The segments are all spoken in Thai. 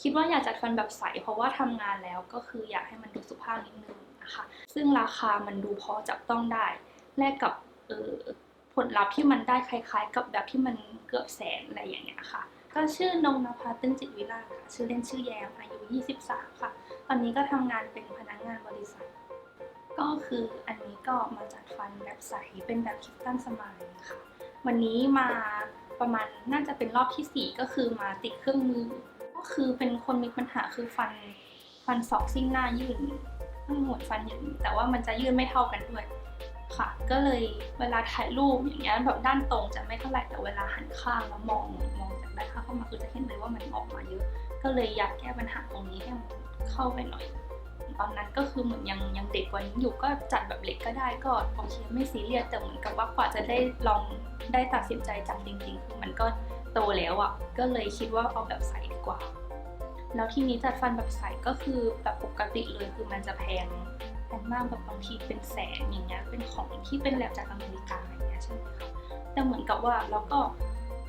คิดว่าอยากจัดฟันแบบใส เพราะว่าทำงานแล้วก็คืออยากให้มันดูสุภาพนิดนึงนะคะซึ่งราคามันดูพอจับต้องได้ แลกกับเออผลลัพธ์ที่มันได้คล้าย ๆ กับแบบที่มันเกือบแสนอะไรอย่างเงี้ยค่ะ ก็ชื่อนงนภาตึ้งจิตวิลาค่ะ ชื่อเล่นชื่อแยมอายุ 23 ค่ะ ตอนนี้ก็ทำงานเป็นพนักงานบริษัท ก็คืออันนี้ก็มาจัดฟันแบบใสเป็นแบบคิดตันสมายค่ะ วันนี้มาประมาณน่าจะเป็นรอบที่ 4 ก็คือมาติดเครื่องมือ ก็คือเป็นคนมีปัญหาคือฟันฟันสองซี่หน้ายื่นทั้งหมดฟันอย่างนี้แต่ว่ามันจะยื่นไม่เท่ากันด้วยค่ะ ก็เลยเวลาถ่ายรูปอย่างเงี้ยแบบด้านตรงจะไม่เท่าไหร่แต่เวลาหันข้างแล้วมองมองจากด้านข้างเข้ามาคือจะเห็นเลยว่ามันออกมาเยอะ ก็เลยอยากแก้ปัญหาตรงนี้ให้มันเข้าไปหน่อย ตอนนั้นก็คือเหมือนยังยังเด็กกว่านี้อยู่ก็จัดแบบเล็กก็ได้ก็โอเคไม่ซีเรียสแต่เหมือนกับว่ากว่าจะได้ลองได้ตัดสินใจจัดจริงๆคือมันก็ โตแล้วอะ่ะก็เลยคิดว่าเอาแบบใสดีกว่า แล้วทีนี้จัดฟันแบบใสก็คือแบบปกติเลยคือมันจะแพงแพงมากแบบบางทีเป็นแสนอย่างเงี้ยเป็นของที่เป็นแบบจากอเมริกาอย่างเงี้ยใช่ไหมคะแต่เหมือนกับว่าเราก็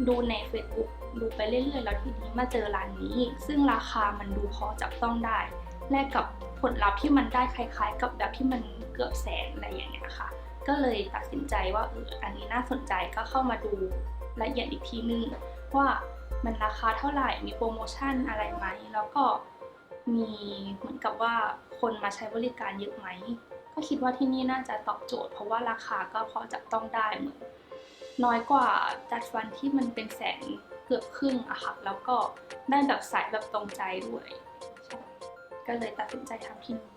ดูใน Facebook ดูไปเรื่อยๆ แล้วทีนี้มาเจอร้านนี้ ซึ่งราคามันดูพอจับต้องได้ แลกกับผลลัพธ์ที่มันได้คล้าย ๆ กับแบบที่มันเกือบแสนอะไรอย่างเงี้ยค่ะ ก็เลยตัดสินใจว่าเอออันนี้น่าสนใจก็เข้ามาดูละเอียดอีกทีนึง ว่ามันราคาเท่าไหร่ มีโปรโมชั่นอะไรไหม แล้วก็มีเหมือนกับว่าคนมาใช้บริการเยอะไหม ก็คิดว่าที่นี่น่าจะตอบโจทย์ เพราะว่าราคาก็พอจับต้องได้เหมือนน้อยกว่าจัดฟันที่มันเป็นแสนเกือบครึ่งอะค่ะ แล้วก็ได้แบบสายแบบตรงใจด้วย ก็เลยตัดสินใจทำที่นี่